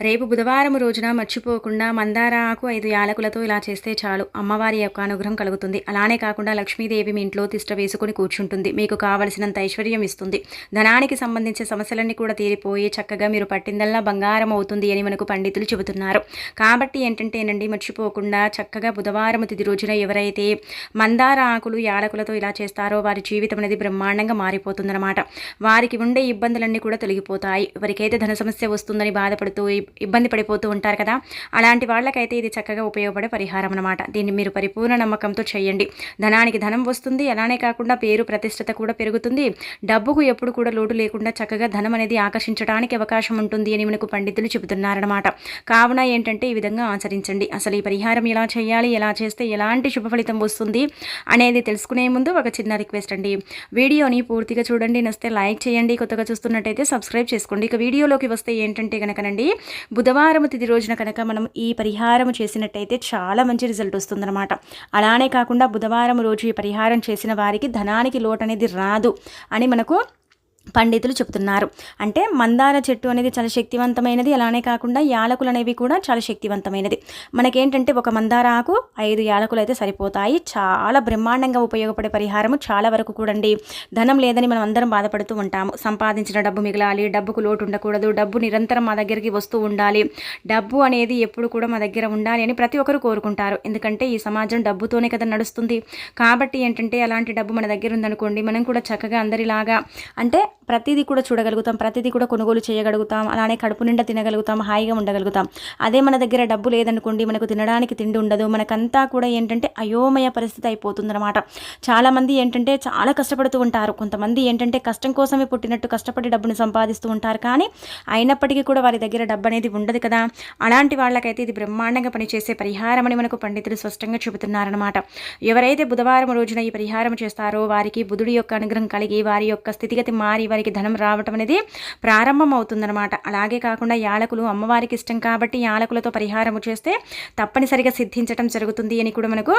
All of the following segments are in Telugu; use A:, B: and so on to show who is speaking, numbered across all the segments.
A: రేపు బుధవారం రోజున మర్చిపోకుండా మందార ఆకు ఐదు యాలకులతో ఇలా చేస్తే చాలు. అమ్మవారి యొక్క అనుగ్రహం కలుగుతుంది. అలానే కాకుండా లక్ష్మీదేవి మీ ఇంట్లో తిష్ట వేసుకుని కూర్చుంటుంది. మీకు కావలసినంత ఐశ్వర్యం ఇస్తుంది. ధనానికి సంబంధించిన సమస్యలన్నీ కూడా తీరిపోయి చక్కగా మీరు పట్టిందల్లా బంగారం అవుతుంది అని మనకు పండితులు చెబుతున్నారు. కాబట్టి ఏంటంటేనండి మర్చిపోకుండా చక్కగా బుధవారం తిది రోజున ఎవరైతే మందార ఆకులు యాలకులతో ఇలా చేస్తారో వారి జీవితం అనేది బ్రహ్మాండంగా మారిపోతుందన్నమాట. వారికి ఉండే ఇబ్బందులన్నీ కూడా తొలగిపోతాయి. ఎవరికైతే ధన సమస్య వస్తుందని బాధపడుతూ ఇబ్బంది పడిపోతూ ఉంటారు కదా. అలాంటి వాళ్ళకైతే ఇది చక్కగా ఉపయోగపడే పరిహారం అనమాట దీన్ని మీరు పరిపూర్ణ నమ్మకంతో చేయండి. ధనానికి ధనం వస్తుంది. అలానే కాకుండా పేరు ప్రతిష్టత కూడా పెరుగుతుంది. డబ్బుకు ఎప్పుడు కూడా లోటు లేకుండా చక్కగా ధనం అనేది ఆకర్షించడానికి అవకాశం ఉంటుంది అని మనకు పండితులు చెబుతున్నారనమాట కావున ఏంటంటే ఈ విధంగా ఆచరించండి. అసలు ఈ పరిహారం ఎలా చేయాలి? ఎలా చేస్తే ఎలాంటి శుభ ఫలితం వస్తుంది? అనేది తెలుసుకునే ముందు ఒక చిన్న రిక్వెస్ట్ అండి. వీడియోని పూర్తిగా చూడండి. నస్తే లైక్ చేయండి. కొత్తగా చూస్తున్నట్టయితే సబ్స్క్రైబ్ చేసుకోండి. ఇక వీడియోలోకి వస్తే ఏంటంటే కనుకనండి బుధవారం తిది రోజున కనుక మనం ఈ పరిహారం చేసినట్టయితే చాలా మంచి రిజల్ట్ వస్తుందన్నమాట. అలానే కాకుండా బుధవారం రోజు ఈ పరిహారం చేసిన వారికి ధనానికి లోటు అనేది రాదు అని మనకు పండితులు చెప్తున్నారు. అంటే మందార చెట్టు అనేది చాలా శక్తివంతమైనది. అలానే కాకుండా యాలకులు అనేవి కూడా చాలా శక్తివంతమైనది. మనకేంటంటే ఒక మందార ఆకు ఐదు యాలకులు అయితే సరిపోతాయి. చాలా బ్రహ్మాండంగా ఉపయోగపడే పరిహారము. చాలా వరకు కూడండి ధనం లేదని మనం అందరం బాధపడుతూ ఉంటాము. సంపాదించిన డబ్బు మిగలాలి డబ్బుకు లోటు ఉండకూడదు డబ్బు నిరంతరం మా దగ్గరికి వస్తూ ఉండాలి డబ్బు అనేది ఎప్పుడు కూడా మా దగ్గర ఉండాలి అని ప్రతి ఒక్కరు కోరుకుంటారు. ఎందుకంటే ఈ సమాజం డబ్బుతోనే కదా నడుస్తుంది. కాబట్టి ఏంటంటే అలాంటి డబ్బు మన దగ్గర ఉందనుకోండి మనం కూడా చక్కగా అందరిలాగా అంటే ప్రతిదీ కూడా చూడగలుగుతాం ప్రతిదీ కూడా కొనుగోలు చేయగలుగుతాం అలానే కడుపు నిండా తినగలుగుతాం హాయిగా ఉండగలుగుతాం. అదే మన దగ్గర డబ్బు లేదనుకోండి మనకు తినడానికి తిండి ఉండదు మనకంతా కూడా ఏంటంటే అయోమయ పరిస్థితి అయిపోతుందన్నమాట. చాలామంది ఏంటంటే చాలా కష్టపడుతూ ఉంటారు. కొంతమంది ఏంటంటే కష్టం కోసమే పుట్టినట్టు కష్టపడి డబ్బును సంపాదిస్తూ ఉంటారు. కానీ అయినప్పటికీ కూడా వారి దగ్గర డబ్బు అనేది ఉండదు కదా. అలాంటి వాళ్ళకైతే ఇది బ్రహ్మాండంగా పనిచేసే పరిహారం అని మనకు పండితులు స్పష్టంగా చెబుతున్నారనమాట ఎవరైతే బుధవారం రోజున ఈ పరిహారం చేస్తారో వారికి బుధుడి యొక్క అనుగ్రహం కలిగి వారి యొక్క స్థితిగతి మారి వారికి ధనం రావటం అనేది ప్రారంభం అవుతుందన్నమాట అలాగే కాకుండా యాలకులు అమ్మవారికి ఇష్టం కాబట్టి యాలకులతో పరిహారం చేస్తే తప్పనిసరిగా సిద్ధించటం జరుగుతుంది అని కూడా మనకు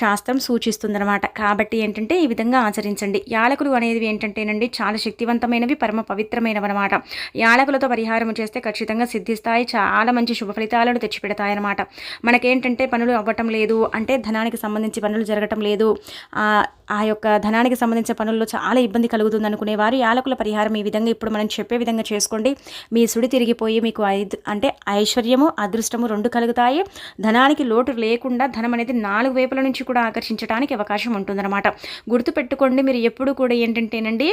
A: శాస్త్రం సూచిస్తుందన్నమాట. కాబట్టి ఏంటంటే ఈ విధంగా ఆచరించండి. యాలకులు అనేది ఏంటంటేనండి చాలా శక్తివంతమైనవి పరమ పవిత్రమైనవి అనమాట యాలకులతో పరిహారం చేస్తే ఖచ్చితంగా సిద్ధిస్తాయి చాలా మంచి శుభ ఫలితాలను తెచ్చిపెడతాయి అనమాట మనకేంటంటే పనులు అవ్వటం లేదు అంటే ధనానికి సంబంధించి పనులు జరగటం లేదు. ఆ యొక్క ధనానికి సంబంధించిన పనుల్లో చాలా ఇబ్బంది కలుగుతుంది అనుకునేవారు యాలకుల పరిహారం ఈ విధంగా ఇప్పుడు మనం చెప్పే విధంగా చేసుకోండి. మీ సుడి తిరిగిపోయి మీకు అంటే ఐశ్వర్యము అదృష్టము రెండు కలుగుతాయి. ధనానికి లోటు లేకుండా ధనం అనేది నాలుగు వైపుల నుంచి కూడా ఆకర్షించడానికి అవకాశం ఉంటుందన్నమాట. గుర్తుపెట్టుకోండి మీరు ఎప్పుడు కూడా ఏంటంటేనండి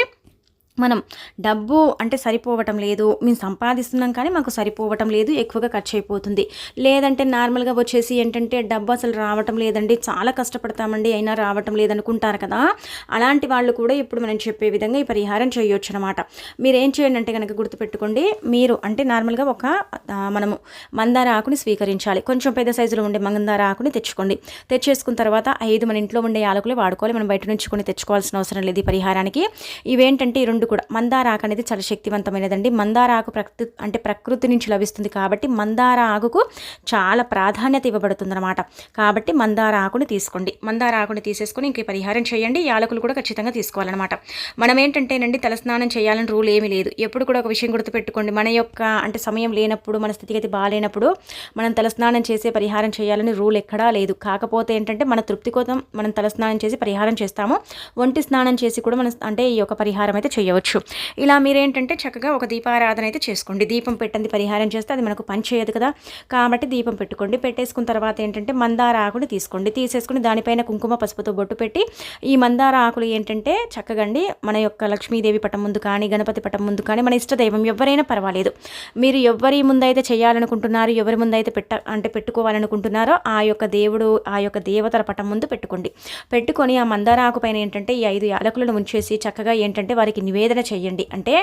A: మనం డబ్బు అంటే సరిపోవటం లేదు మేము సంపాదిస్తున్నాం కానీ మాకు సరిపోవటం లేదు ఎక్కువగా ఖర్చు అయిపోతుంది లేదంటే నార్మల్గా వచ్చేసి ఏంటంటే డబ్బు అసలు రావటం లేదండి చాలా కష్టపడతామండి అయినా రావటం లేదనుకుంటారు కదా. అలాంటి వాళ్ళు కూడా ఇప్పుడు మనం చెప్పే విధంగా ఈ పరిహారం చేయొచ్చు అనమాట మీరు ఏం చేయండి అంటే కనుక గుర్తుపెట్టుకోండి మీరు అంటే నార్మల్గా ఒక మనము మందార ఆకుని స్వీకరించాలి. కొంచెం పెద్ద సైజులో ఉండే మందార ఆకుని తెచ్చుకోండి. తెచ్చేసుకున్న తర్వాత ఐదు మన ఇంట్లో ఉండే ఆకులే వాడుకోవాలి మనం బయట నుంచి కొన్ని తెచ్చుకోవాల్సిన అవసరం లేదు ఈ పరిహారానికి. ఇవేంటంటే రెండు రెండు కూడా మందార ఆకు అనేది చాలా శక్తివంతమైనదండి. మందార ఆకు ప్రకృతి అంటే ప్రకృతి నుంచి లభిస్తుంది కాబట్టి మందార ఆకుకు చాలా ప్రాధాన్యత ఇవ్వబడుతుందన్నమాట. కాబట్టి మందార ఆకుని తీసుకోండి. మందార ఆకుని తీసేసుకొని ఇంక పరిహారం చేయండి. యాలకులు కూడా ఖచ్చితంగా తీసుకోవాలన్నమాట. మనం ఏంటంటేనండి తలస్నానం చేయాలని రూల్ ఏమీ లేదు. ఎప్పుడు కూడా ఒక విషయం గుర్తుపెట్టుకోండి. మన యొక్క అంటే సమయం లేనప్పుడు మన స్థితిగతి బాగాలేనప్పుడు మనం తలస్నానం చేసే పరిహారం చేయాలని రూల్ ఎక్కడా లేదు. కాకపోతే ఏంటంటే మన తృప్తి కోసం మనం తలస్నానం చేసి పరిహారం చేస్తాము. ఒంటి స్నానం చేసి కూడా మనం అంటే ఈ యొక్క పరిహారం అయితే చేయవచ్చు. చేయవచ్చు. ఇలా మీరేంటంటే చక్కగా ఒక దీపారాధన అయితే చేసుకోండి. దీపం పెట్టండి పరిహారం చేస్తే అది మనకు పని చేయదు కదా. కాబట్టి దీపం పెట్టుకోండి. పెట్టేసుకున్న తర్వాత ఏంటంటే మందార ఆకుని తీసుకోండి. తీసేసుకుని దానిపైన కుంకుమ పసుపుతో బొట్టు పెట్టి ఈ మందార ఆకులు ఏంటంటే చక్కగండి మన యొక్క లక్ష్మీదేవి పటం ముందు కానీ గణపతి పటం ముందు కానీ మన ఇష్టదైవం ఎవరైనా పర్వాలేదు. మీరు ఎవరి ముందైతే చేయాలనుకుంటున్నారు ఎవరి ముందైతే పెట్ట అంటే పెట్టుకోవాలనుకుంటున్నారో ఆ యొక్క దేవుడు ఆ యొక్క దేవతల పటం ముందు పెట్టుకోండి. పెట్టుకొని ఆ మందార ఆకు పైన ఏంటంటే ఈ ఐదు యాలకులను ఉంచేసి చక్కగా ఏంటంటే వారికి నివేదన నివేదన చేయండి. అంటే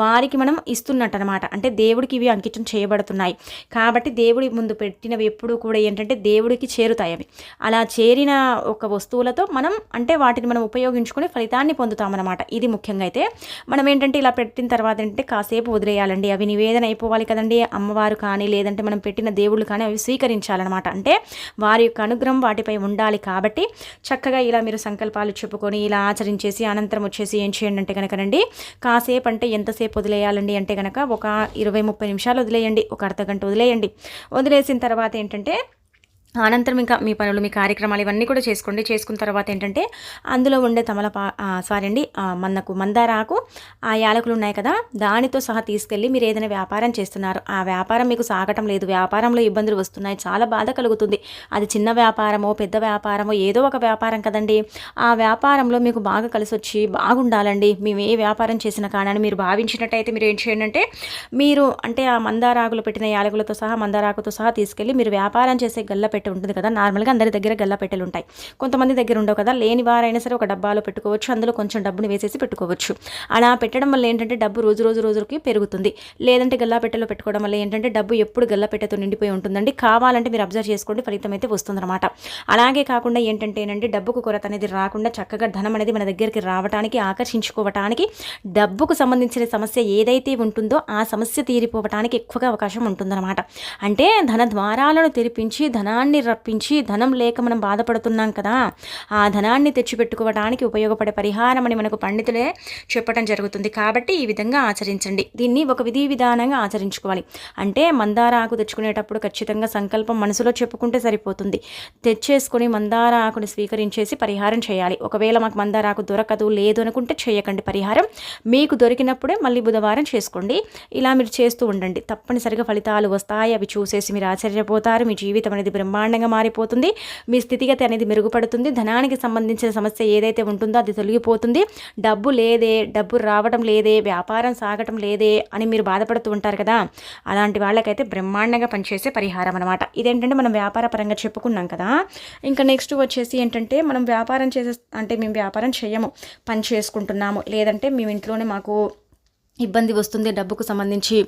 A: వారికి మనం ఇస్తున్నట్టు అనమాట అంటే దేవుడికి ఇవి అంకితం చేయబడుతున్నాయి. కాబట్టి దేవుడి ముందు పెట్టినవి ఎప్పుడు కూడా ఏంటంటే దేవుడికి చేరుతాయి అవి. అలా చేరిన ఒక వస్తువులతో మనం అంటే వాటిని మనం ఉపయోగించుకుని ఫలితాన్ని పొందుతామన్నమాట. ఇది ముఖ్యంగా అయితే మనం ఏంటంటే ఇలా పెట్టిన తర్వాత ఏంటంటే కాసేపు వదిలేయాలండి. అవి నివేదన అయిపోవాలి కదండి. అమ్మవారు కానీ లేదంటే మనం పెట్టిన దేవుళ్ళు కానీ అవి స్వీకరించాలన్నమాట. అంటే వారి యొక్క అనుగ్రహం వాటిపై ఉండాలి కాబట్టి చక్కగా ఇలా మీరు సంకల్పాలు చెప్పుకొని ఇలా ఆచరించేసి అనంతరం వచ్చేసి ఏం చేయండి అంటే కనుకనండి కాసేపు అంటే ఎంతసేపు వదిలేయాలండి అంటే కనుక ఒక ఇరవై ముప్పై నిమిషాలు వదిలేయండి ఒక అర్ధ గంట వదిలేయండి. వదిలేసిన తర్వాత ఏంటంటే అనంతరం ఇంకా మీ పనులు మీ కార్యక్రమాలు ఇవన్నీ కూడా చేసుకోండి. చేసుకున్న తర్వాత ఏంటంటే అందులో ఉండే తమలపా సారీ అండి ఆ, మందారాకు ఆ యాలకులు ఉన్నాయి కదా దానితో సహా తీసుకెళ్ళి మీరు ఏదైనా వ్యాపారం చేస్తున్నారు. ఆ వ్యాపారం మీకు సాగటం లేదు. వ్యాపారంలో ఇబ్బందులు వస్తున్నాయి. చాలా బాధ కలుగుతుంది. అది చిన్న వ్యాపారమో పెద్ద వ్యాపారమో ఏదో ఒక వ్యాపారం కదండి. ఆ వ్యాపారంలో మీకు బాగా కలిసి వచ్చి బాగుండాలండి. మేము ఏ వ్యాపారం చేసిన కానీ మీరు భావించినట్టయితే మీరు ఏం చేయండి అంటే మీరు అంటే ఆ మందారాకులు పెట్టిన యాలకులతో సహా మందారాకుతో సహా తీసుకెళ్ళి మీరు వ్యాపారం చేసే గల్ల పెట్టె ఉంటుంది కదా నార్మల్గా అందరి దగ్గర గల్లా పెట్టెలు ఉంటాయి. కొంతమంది దగ్గర ఉండవు కదా లేని వారైనా సరే ఒక డబ్బాలో పెట్టుకోవచ్చు అందులో కొంచెం డబ్బుని వేసేసి పెట్టుకోవచ్చు. అలా పెట్టడం వల్ల ఏంటంటే డబ్బు రోజు రోజు రోజుకి పెరుగుతుంది. లేదంటే గల్లా పెట్టెలో పెట్టుకోవడం వల్ల ఏంటంటే డబ్బు ఎప్పుడు గల్లా పెట్టెతో నిండిపోయి ఉంటుందండి. కావాలంటే మీరు అబ్జర్వ్ చేసుకోండి ఫలితం అయితే వస్తుందన్నమాట. అలాగే కాకుండా ఏంటంటే ఏంటంటే డబ్బుకు కొరత అనేది రాకుండా చక్కగా ధనం అనేది మన దగ్గరికి రావడానికి ఆకర్షించుకోవటానికి డబ్బుకు సంబంధించిన సమస్య ఏదైతే ఉంటుందో ఆ సమస్య తీరిపోవటానికి ఎక్కువగా అవకాశం ఉంటుందన్నమాట. అంటే ధన ద్వారాలను తెరిపించి ధనాన్ని రప్పించి ధనం లేక మనం బాధపడుతున్నాం కదా ఆ ధనాన్ని తెచ్చిపెట్టుకోవడానికి ఉపయోగపడే పరిహారం అని మనకు పండితులే చెప్పడం జరుగుతుంది. కాబట్టి ఈ విధంగా ఆచరించండి. దీన్ని ఒక విధి విధానంగా ఆచరించుకోవాలి. అంటే మందార ఆకు తెచ్చుకునేటప్పుడు ఖచ్చితంగా సంకల్పం మనసులో చెప్పుకుంటే సరిపోతుంది. తెచ్చేసుకొని మందార ఆకుని స్వీకరించేసి పరిహారం చేయాలి. ఒకవేళ మాకు మందార ఆకు దొరకదు లేదు అనుకుంటే చేయకండి పరిహారం. మీకు దొరికినప్పుడే మళ్ళీ బుధవారం చేసుకోండి. ఇలా మీరు చేస్తూ ఉండండి. తప్పనిసరిగా ఫలితాలు వస్తాయి. అవి చూసేసి మీరు ఆశ్చర్యపోతారు. మీ జీవితం అనేది బ్రహ్మాండంగా మారిపోతుంది. మీ స్థితిగతి అనేది మెరుగుపడుతుంది. ధనానికి సంబంధించిన సమస్య ఏదైతే ఉంటుందో అది తొలగిపోతుంది. డబ్బు లేదే డబ్బు రావడం లేదే వ్యాపారం సాగటం లేదే అని మీరు బాధపడుతూ ఉంటారు కదా? అలాంటి వాళ్ళకైతే బ్రహ్మాండంగా పనిచేసే పరిహారం అనమాట ఇదేంటంటే మనం వ్యాపార పరంగా చెప్పుకున్నాం కదా? ఇంకా నెక్స్ట్ వచ్చేసి ఏంటంటే మనం వ్యాపారం చేసే అంటే మేము వ్యాపారం చేయము పని చేసుకుంటున్నాము. లేదంటే మేము ఇంట్లోనే మాకు ఇబ్బంది వస్తుంది డబ్బుకు సంబంధించి.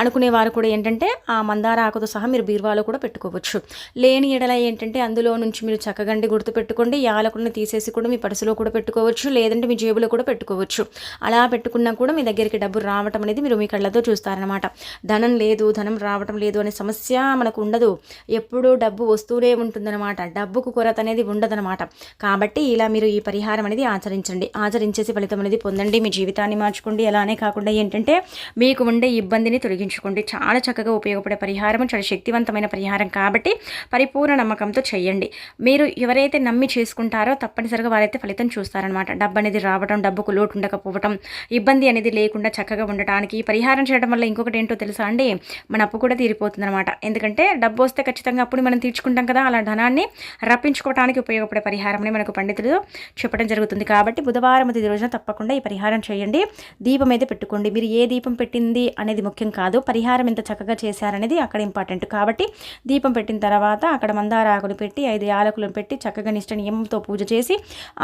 A: అనుకునే వారు కూడా ఏంటంటే ఆ మందార ఆకుతో సహా మీరు బీరువాలో కూడా పెట్టుకోవచ్చు. లేని ఎడల ఏంటంటే అందులో నుంచి మీరు చక్కగండి గుర్తు పెట్టుకోండి యాలకులను తీసేసి కూడా మీ పర్సులో కూడా పెట్టుకోవచ్చు లేదంటే మీ జేబులో కూడా పెట్టుకోవచ్చు. అలా పెట్టుకున్నా కూడా మీ దగ్గరికి డబ్బు రావటం అనేది మీరు మీ కళ్ళతో చూస్తారనమాట ధనం లేదు ధనం రావటం లేదు అనే సమస్య మనకు ఉండదు. ఎప్పుడూ డబ్బు వస్తూనే ఉంటుందన్నమాట. డబ్బుకు కొరత అనేది ఉండదనమాట కాబట్టి ఇలా మీరు ఈ పరిహారం అనేది ఆచరించండి. ఆచరించేసి ఫలితం అనేది పొందండి. మీ జీవితాన్ని మార్చుకోండి. అలానే కాకుండా ఏంటంటే మీకు ఉండే ఇబ్బందిని తొలగించుకోండి. చాలా చక్కగా ఉపయోగపడే పరిహారం చాలా శక్తివంతమైన పరిహారం కాబట్టి పరిపూర్ణ నమ్మకంతో చేయండి. మీరు ఎవరైతే నమ్మి చేసుకుంటారో తప్పనిసరిగా వారైతే ఫలితం చూస్తారనమాట డబ్బు అనేది రావడం డబ్బుకు లోటు ఉండకపోవడం ఇబ్బంది అనేది లేకుండా చక్కగా ఉండటానికి పరిహారం చేయడం వల్ల ఇంకొకటి ఏంటో తెలుసా అండి? మన అప్పు కూడా తీరిపోతుందనమాట ఎందుకంటే డబ్బు వస్తే ఖచ్చితంగా అప్పుడు మనం తీర్చుకుంటాం కదా అలా ధనాన్ని రప్పించుకోవడానికి ఉపయోగపడే పరిహారం మనకు పండితులు చెప్పడం జరుగుతుంది. కాబట్టి బుధవారం ఇది రోజున తప్పకుండా ఈ పరిహారం చేయండి. దీపం అయితే పెట్టుకోండి. మీరు ఏ దీపం పెట్టింది అనేది ముఖ్యం కాదు. పరిహారం ఎంత చక్కగా చేశారనేది అక్కడ ఇంపార్టెంట్ కాబట్టి దీపం పెట్టిన తర్వాత అక్కడ మందార ఆకులు పెట్టి ఐదు యాలకులను పెట్టి చక్కగా నిష్ట నియమంతో పూజ చేసి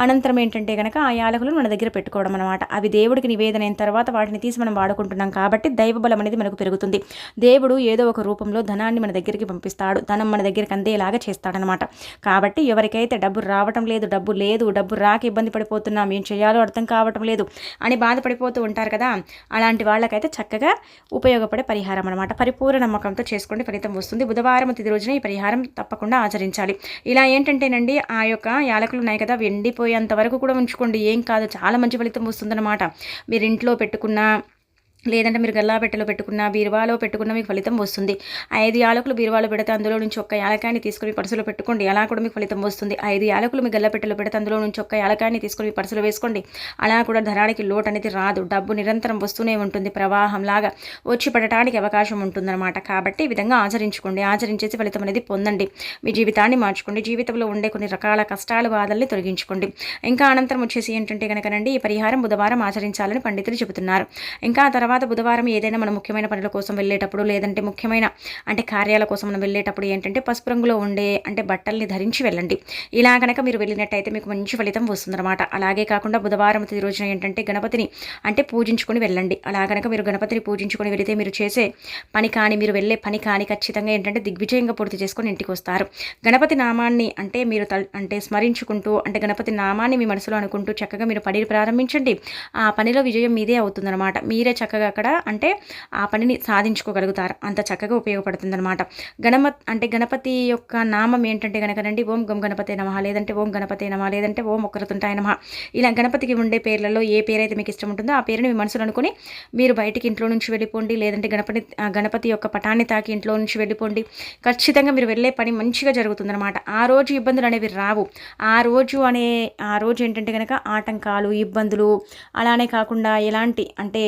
A: అనంతరం ఏంటంటే కనుక ఆ యాలకులను మన దగ్గర పెట్టుకోవడం అనమాట అవి దేవుడికి నివేదన అయిన తర్వాత వాటిని తీసి మనం వాడుకుంటున్నాం కాబట్టి దైవ బలం అనేది మనకు పెరుగుతుంది. దేవుడు ఏదో ఒక రూపంలో ధనాన్ని మన దగ్గరికి పంపిస్తాడు. ధనం మన దగ్గరికి అందేలాగా చేస్తాడనమాట కాబట్టి ఎవరికైతే డబ్బు రావటం లేదు డబ్బు లేదు డబ్బు రాక ఇబ్బంది పడిపోతున్నాం ఏం చేయాలో అర్థం కావటం లేదు అని బాధపడిపోతూ ఉంటారు కదా అలాంటి వాళ్ళకైతే చక్కగా ఉపయోగపడే పరిహారం అనమాట పరిపూర్ణ నమ్మకంతో చేసుకోండి ఫలితం వస్తుంది. బుధవారం తిది రోజున ఈ పరిహారం తప్పకుండా ఆచరించాలి. ఇలా ఏంటంటేనండి ఆ యొక్క యాలకులు ఉన్నాయి కదా ఎండిపోయేంత వరకు కూడా ఉంచుకోండి. ఏం కాదు చాలా మంచి ఫలితం వస్తుందన్నమాట. మీరు ఇంట్లో పెట్టుకున్న లేదంటే మీరు గల్లాపెట్టెలో పెట్టుకున్న బీరువాలో పెట్టుకున్న మీకు ఫలితం వస్తుంది. ఐదు యాలకులు బీరువాలో పెడితే అందులో నుంచి ఒక్క యాలకాయని తీసుకుని పర్సులో పెట్టుకోండి. అలా కూడా మీకు ఫలితం వస్తుంది. ఐదు యాలకులు మీ గల్లపెట్టెలో పెడితే అందులో నుంచి ఒక్క యాలకాయని తీసుకుని మీ పర్సులో వేసుకోండి. అలా కూడా ధనానికి లోటు అనేది రాదు. డబ్బు నిరంతరం వస్తూనే ఉంటుంది. ప్రవాహం లాగా వచ్చి పడటానికి అవకాశం ఉంటుందన్నమాట. కాబట్టి ఈ విధంగా ఆచరించుకోండి. ఆచరించేసి ఫలితం అనేది పొందండి. మీ జీవితాన్ని మార్చుకోండి. జీవితంలో ఉండే కొన్ని రకాల కష్టాలు బాధల్ని తొలగించుకోండి. ఇంకా అనంతరం వచ్చేసి ఏంటంటే కనుకనండి ఈ పరిహారం బుధవారం ఆచరించాలని పండితులు చెబుతున్నారు. ఇంకా ఆ తర్వాత బుధవారం ఏదైనా మన ముఖ్యమైన పనుల కోసం వెళ్ళేటప్పుడు లేదంటే ముఖ్యమైన అంటే కార్యాల కోసం మనం వెళ్ళేటప్పుడు ఏంటంటే పసుపు రంగులో ఉండే అంటే బట్టల్ని ధరించి వెళ్ళండి. ఇలా కనుక మీరు వెళ్ళినట్టయితే మీకు మంచి ఫలితం వస్తుందన్నమాట. అలాగే కాకుండా బుధవారం తిది రోజున ఏంటంటే గణపతిని అంటే పూజించుకొని వెళ్ళండి. అలా కనుక మీరు గణపతిని పూజించుకొని వెళితే మీరు చేసే పని కానీ మీరు వెళ్ళే పని కానీ ఖచ్చితంగా ఏంటంటే దిగ్విజయంగా పూర్తి చేసుకొని ఇంటికి వస్తారు. గణపతి నామాన్ని అంటే మీరు తల్ అంటే స్మరించుకుంటూ అంటే గణపతి నామాన్ని మీ మనసులో అనుకుంటూ చక్కగా మీరు పని ప్రారంభించండి. ఆ పనిలో విజయం మీదే అవుతుందన్నమాట. మీరే చక్కగా చక్కగా అక్కడ అంటే ఆ పనిని సాధించుకోగలుగుతారు. అంత చక్కగా ఉపయోగపడుతుంది అనమాట గణమ అంటే గణపతి యొక్క నామం ఏంటంటే కనుకనండి ఓం గం గణపతి నమ లేదంటే ఓం గణపతి నమ లేదంటే ఓం ఒక్కరతుంటాయ నమ. ఇలా గణపతికి ఉండే పేర్లలో ఏ పేరైతే మీకు ఇష్టం ఉంటుందో ఆ పేరుని మీ మనసులో అనుకుని మీరు బయటికి ఇంట్లో నుంచి వెళ్ళిపోండి లేదంటే గణపతి గణపతి యొక్క పటాన్ని తాకి ఇంట్లో నుంచి వెళ్ళిపోండి. ఖచ్చితంగా మీరు వెళ్ళే పని మంచిగా జరుగుతుందన్నమాట. ఆ రోజు ఇబ్బందులు అనేవి రావు. ఆ రోజు అనే ఆ రోజు ఏంటంటే కనుక ఆటంకాలు ఇబ్బందులు అలానే కాకుండా ఎలాంటి అంటే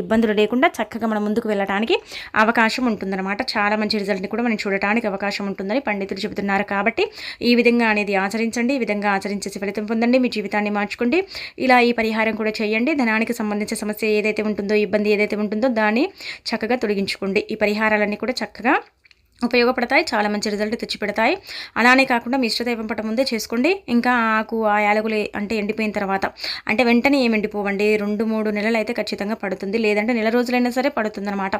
A: ఇబ్బందులు లేకుండా చక్కగా మనం ముందుకు వెళ్ళడానికి అవకాశం ఉంటుందన్నమాట. చాలా మంచి రిజల్ట్ని కూడా మనం చూడటానికి అవకాశం ఉంటుందని పండితులు చెబుతున్నారు కాబట్టి ఈ విధంగా అనేది ఆచరించండి ఈ విధంగా ఆచరించేసి ఫలితం పొందండి మీ జీవితాన్ని మార్చుకోండి. ఇలా ఈ పరిహారం కూడా చేయండి. ధనానికి సంబంధించిన సమస్య ఏదైతే ఉంటుందో ఇబ్బంది ఏదైతే ఉంటుందో దాన్ని చక్కగా తొలగించుకోండి. ఈ పరిహారాలన్నీ కూడా చక్కగా ఉపయోగపడతాయి చాలా మంచి రిజల్ట్ తెచ్చిపెడతాయి. అలానే కాకుండా మీ ఇష్టదైవం పట్ల ముందే చేసుకోండి. ఇంకా ఆకు ఆ యాలకులు అంటే ఎండిపోయిన తర్వాత అంటే వెంటనే ఏమి ఎండిపోవండి? రెండు మూడు నెలలు అయితే ఖచ్చితంగా పడుతుంది. లేదంటే నెల రోజులైనా సరే పడుతుందన్నమాట.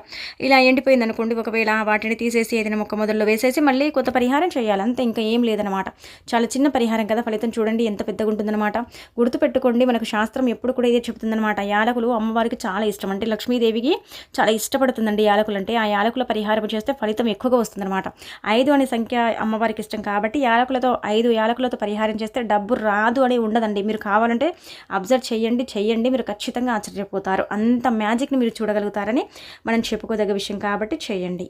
A: ఇలా ఎండిపోయింది అనుకోండి ఒకవేళ వాటిని తీసేసి ఏదైనా మొక్క మొదల్లో వేసేసి మళ్ళీ కొత్త పరిహారం చేయాలి. అంతే ఇంకా ఏం లేదనమాట చాలా చిన్న పరిహారం కదా ఫలితం చూడండి ఎంత పెద్దగా ఉంటుందన్నమాట. గుర్తుపెట్టుకోండి మనకు శాస్త్రం ఎప్పుడు కూడా ఇదే చెప్తుందనమాట యాలకులు అమ్మవారికి చాలా ఇష్టం. అంటే లక్ష్మీదేవికి చాలా ఇష్టపడుతుందండి యాలకులు. అంటే ఆ యాలకుల పరిహారం చేస్తే ఫలితం ఎక్కువగా వస్తుందన్నమాట. ఐదు అనే సంఖ్య అమ్మవారికి ఇష్టం కాబట్టి యాలకులతో ఐదు యాలకులతో పరిహారం చేస్తే డబ్బు రాదు అని ఉండదండి. మీరు కావాలంటే అబ్జర్వ్ చేయండి చేయండి. మీరు ఖచ్చితంగా ఆశ్చర్యపోతారు. అంత మ్యాజిక్ని మీరు చూడగలుగుతారని మనం చెప్పుకోదగ్గ విషయం కాబట్టి చేయండి.